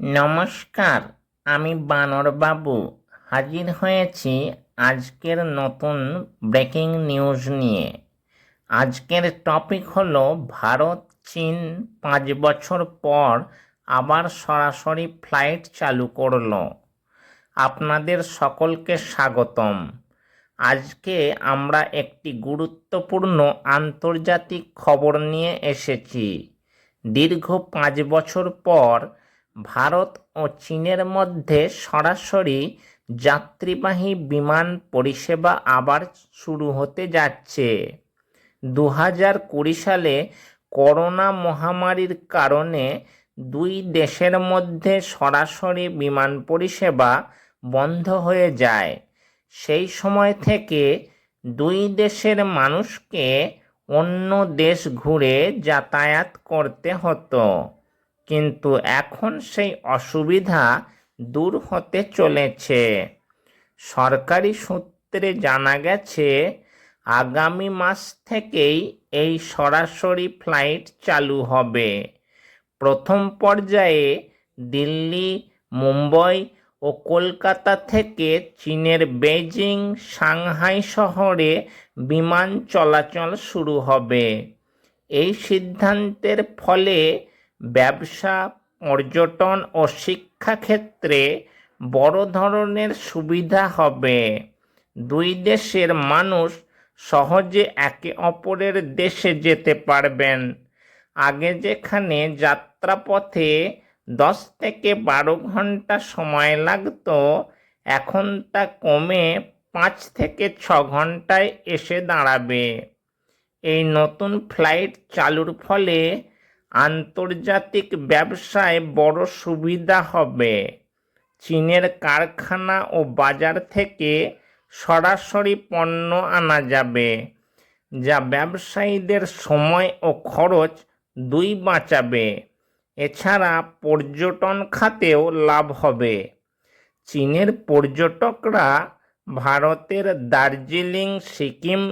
নমস্কার, আমি বানর বাবু। হাজির হয়েছি আজকের নতুন ব্রেকিং নিউজ নিয়ে। আজকের টপিক হলো ভারত, চীন পাঁচ বছর পর আবার সরাসরি ফ্লাইট চালু করল। আপনাদের সকলকে স্বাগতম। আজকে আমরা একটি গুরুত্বপূর্ণ আন্তর্জাতিক খবর নিয়ে এসেছি। দীর্ঘ পাঁচ বছর পর ভারত ও চীনের মধ্যে সরাসরি যাত্রীবাহী বিমান পরিষেবা আবার শুরু হতে যাচ্ছে। দু হাজার কুড়ি সালে করোনা মহামারীর কারণে দুই দেশের মধ্যে সরাসরি বিমান পরিষেবা বন্ধ হয়ে যায়। সেই সময় থেকে দুই দেশের মানুষকে অন্য দেশ ঘুরে যাতায়াত করতে হতো। কিন্তু এখন সেই অসুবিধা দূর হতে চলেছে। সরকারি সূত্রে জানা গেছে, আগামী মাস থেকেই এই সরাসরি ফ্লাইট চালু হবে। প্রথম পর্যায়ে দিল্লি, মুম্বই ও কলকাতা থেকে চীনের বেজিং সাংহাই শহরে বিমান চলাচল শুরু হবে। এই সিদ্ধান্তের ফলে ব্যবসা, পর্যটন ও শিক্ষাক্ষেত্রে বড় ধরনের সুবিধা হবে। দুই দেশের মানুষ সহজে একে অপরের দেশে যেতে পারবেন। আগে যেখানে যাত্রাপথে দশ থেকে বারো ঘণ্টা সময় লাগতো এখন তা কমে পাঁচ থেকে ছ ঘন্টায় এসে দাঁড়াবে। এই নতুন ফ্লাইট চালুর ফলে আন্তর্জাতিক ব্যবসায় বড় সুবিধা হবে। চীনের কারখানা ও বাজার থেকে সরাসরি পণ্য আনা যাবে, যা ব্যবসায়ীদের সময় ও খরচ দুই বাঁচাবে। এছাড়া পর্যটন খাতেও লাভ হবে। চীনের পর্যটকরা ভারতের দার্জিলিং, সিকিম,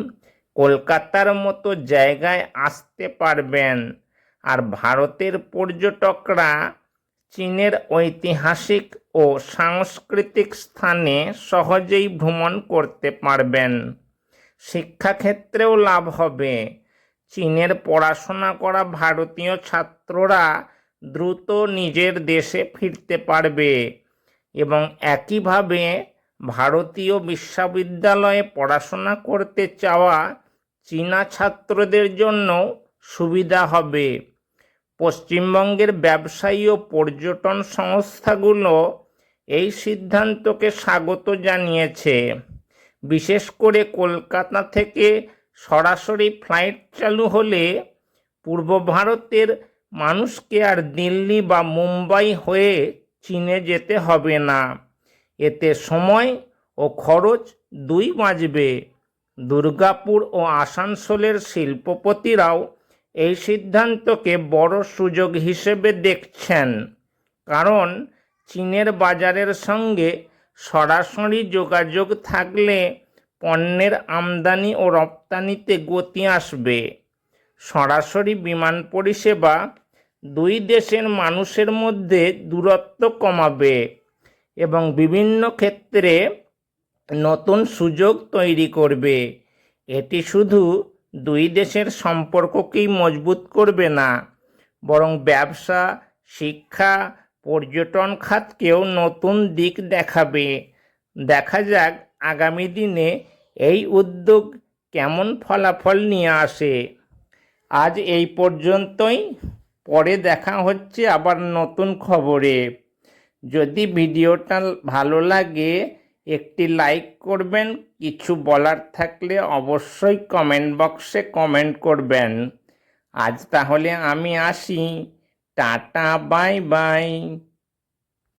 কলকাতার মতো জায়গায় আসতে পারবেন। আর ভারতের পর্যটকরা চীনের ঐতিহাসিক ও সাংস্কৃতিক স্থানে সহজেই ভ্রমণ করতে পারবেন। শিক্ষাক্ষেত্রেও লাভ হবে। চীনের পড়াশোনা করা ভারতীয় ছাত্ররা দ্রুত নিজের দেশে ফিরতে পারবে এবং একইভাবে ভারতীয় বিশ্ববিদ্যালয়ে পড়াশোনা করতে চাওয়া চীনা ছাত্রদের জন্য সুবিধা হবে। পশ্চিমবঙ্গের ব্যবসায়ী ও পর্যটন সংস্থাগুলো এই সিদ্ধান্তকে স্বাগত জানিয়েছে। বিশেষ করে কলকাতা থেকে সরাসরি ফ্লাইট চালু হলে পূর্ব ভারতের মানুষকে আর দিল্লি বা মুম্বাই হয়ে চীনে যেতে হবে না। এতে সময় ও খরচ দুই বাঁচবে দুর্গাপুর ও আসানসোলের শিল্পপতিরাও এই সিদ্ধান্তকে বড় সুযোগ হিসেবে দেখছেন। কারণ চীনের বাজারের সঙ্গে সরাসরি যোগাযোগ থাকলে পণ্যের আমদানি ও রপ্তানিতে গতি আসবে। সরাসরি বিমান পরিষেবা দুই দেশের মানুষের মধ্যে দূরত্ব কমাবে এবং বিভিন্ন ক্ষেত্রে নতুন সুযোগ তৈরি করবে। এটি শুধু দুই দেশের সম্পর্ককেই মজবুত করবে না। বরং ব্যবসা, শিক্ষা, পর্যটন খাতকেও নতুন দিক দেখাবে। দেখা যাক আগামী দিনে এই উদ্যোগ কেমন ফলাফল নিয়ে আসে। আজ এই পর্যন্তই। পরে দেখা হচ্ছে আবার নতুন খবরে। যদি ভিডিওটা ভালো লাগে একটি লাইক করবেন, কিছু বলার থাকলে অবশ্যই কমেন্ট বক্সে কমেন্ট করবেন। আজ তাহলে আমি আসি। Tata bye bye